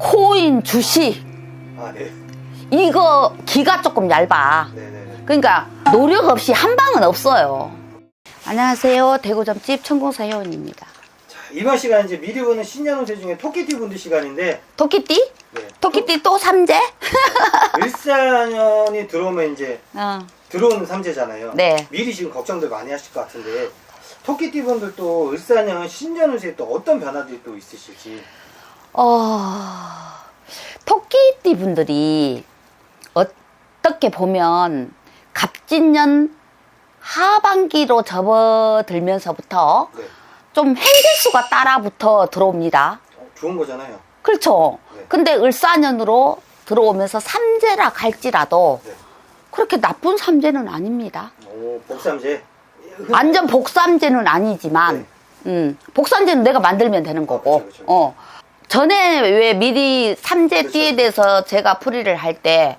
코인 주식 아, 네. 이거 기가 조금 얇아. 그러니까 노력 없이 한 방은 없어요. 안녕하세요. 대구점집 천공사 회원입니다. 자, 이번 시간 이제 미리 보는 신년 운세 중에 토끼띠 분들 시간인데, 토끼띠? 네. 토끼띠 또 삼재? 일사년이 들어오면 이제 어. 들어오는 삼재잖아요. 네. 미리 지금 걱정들 많이 하실 것 같은데, 토끼띠 분들 또 을사년 신년 운세에 또 어떤 변화들이 또 있으실지. 어, 토끼띠 분들이 어떻게 보면 갑진년 하반기로 접어들면서부터 네. 좀 행재수가 따라붙어 들어옵니다. 어, 좋은 거잖아요. 그렇죠. 네. 근데 을사년으로 들어오면서 삼재라 갈지라도 네. 그렇게 나쁜 삼재는 아닙니다. 오, 복삼재. 완전 복삼재는 아니지만, 음, 복삼재는 내가 만들면 되는 거고, 그렇죠, 그렇죠. 어. 전에 왜 미리 삼재띠에 그렇죠. 대해서 제가 풀이를 할 때,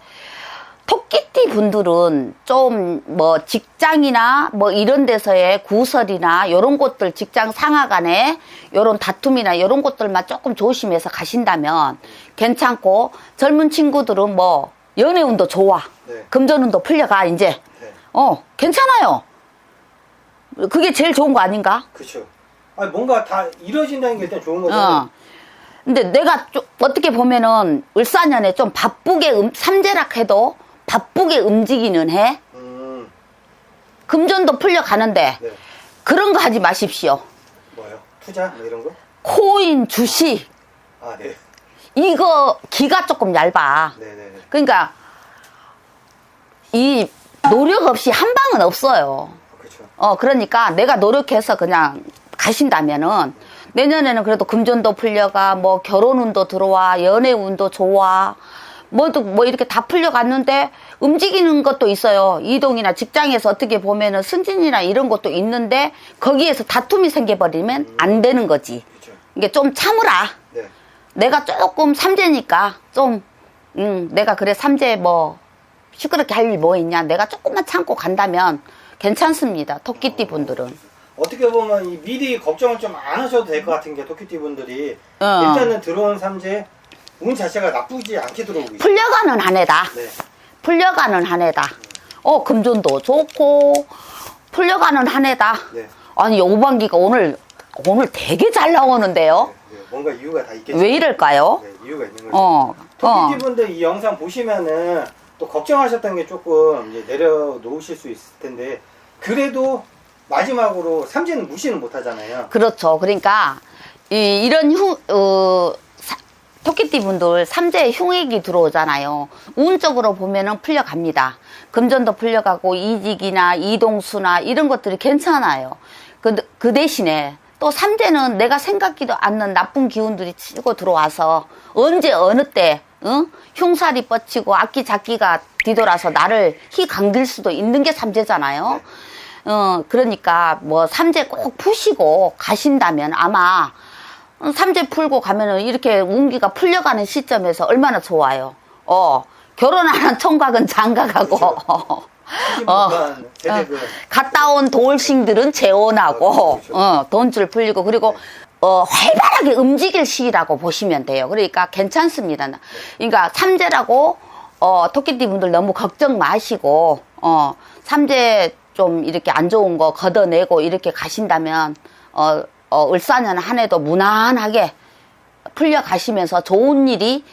토끼띠 분들은 좀 뭐 직장이나 뭐 이런 데서의 구설이나 요런 곳들 직장 상하 간에 요런 다툼이나 요런 것들만 조금 조심해서 가신다면 괜찮고 젊은 친구들은 뭐 연애운도 좋아. 네. 금전운도 풀려가 이제. 네. 어, 괜찮아요. 그게 제일 좋은 거 아닌가? 그렇죠. 아, 뭔가 다 이루어진다는 게 일단 좋은 거잖아요. 어. 근데 내가 좀 어떻게 보면은 을사년에 좀 바쁘게 음, 삼재락 해도 바쁘게 움직이는 해. 음, 금전도 풀려가는데 네. 그런 거 하지 마십시오. 뭐요? 투자? 뭐 이런 거? 코인, 주식 아, 네. 이거 기가 조금 얇아. 네네네. 그러니까 이 노력 없이 한 방은 없어요. 그렇죠. 어, 그러니까 내가 노력해서 그냥 가신다면은 내년에는 그래도 금전도 풀려가, 뭐 결혼 운도 들어와, 연애 운도 좋아, 뭐도 뭐 이렇게 다 풀려갔는데 움직이는 것도 있어요. 이동이나 직장에서 어떻게 보면은 승진이나 이런 것도 있는데 거기에서 다툼이 생겨버리면 안 되는 거지. 그렇죠. 이게 좀 참으라. 네. 내가 조금 삼재니까 좀, 음, 내가 그래 삼재 뭐 시끄럽게 할 일 뭐 있냐. 내가 조금만 참고 간다면 괜찮습니다. 토끼띠 분들은. 어떻게 보면 이 미리 걱정을 좀 안 하셔도 될 것 같은 게 토끼띠 분들이 어. 일단은 들어온 삼재 운 자체가 나쁘지 않게 들어오고 있어요. 풀려가는 한 해다. 네. 풀려가는 한 해다. 어, 금전도 좋고, 풀려가는 한 해다. 네. 아니, 오반기가 오늘, 오늘 되게 잘 나오는데요? 네. 뭔가 이유가 다 있겠죠. 왜 이럴까요? 네, 이유가 있는 거죠. 어, 토끼띠 어. 분들 이 영상 보시면은 또 걱정하셨던 게 조금 이제 내려놓으실 수 있을 텐데 그래도 마지막으로 삼재는 무시는 못 하잖아요. 그렇죠. 그러니까, 이, 이런 흉, 어, 사- 토끼띠 분들 삼재 흉액이 들어오잖아요. 운적으로 보면은 풀려갑니다. 금전도 풀려가고 이직이나 이동수나 이런 것들이 괜찮아요. 그, 그 대신에 또 삼재는 내가 생각지도 않는 나쁜 기운들이 치고 들어와서 언제 어느 때 응? 흉살이 뻗치고 악기 작기가 뒤돌아서 나를 희 감길 수도 있는 게 삼재잖아요. 어, 그러니까 뭐 삼재 꼭 푸시고 가신다면 아마 어, 삼재 풀고 가면은 이렇게 운기가 풀려가는 시점에서 얼마나 좋아요. 어, 결혼하는 총각은 장가가고, 어, 시집못간 세대들 갔다 온 돌싱들은 재혼하고, 그렇죠. 어, 돈줄 풀리고, 그리고, 어, 활발하게 움직일 시기라고 보시면 돼요. 그러니까 괜찮습니다. 그러니까 삼재라고, 어, 토끼띠 분들 너무 걱정 마시고, 어, 삼재 좀 이렇게 안 좋은 거 걷어내고 이렇게 가신다면, 어, 어, 을사년 한 해도 무난하게 풀려 가시면서 좋은 일이,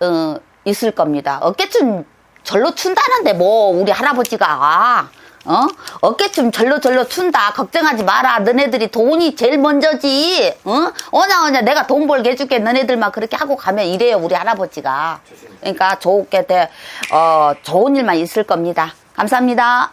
어, 있을 겁니다. 어깨춤 절로 춘다는데 뭐 우리 할아버지가. 어? 어깨춤 절로 절로 춘다. 걱정하지 마라. 너네들이 돈이 제일 먼저지. 어? 오냐 오냐. 내가 돈 벌게 해줄게. 너네들만 그렇게 하고 가면 이래요 우리 할아버지가. 그러니까 좋게 돼, 어 좋은 일만 있을 겁니다. 감사합니다.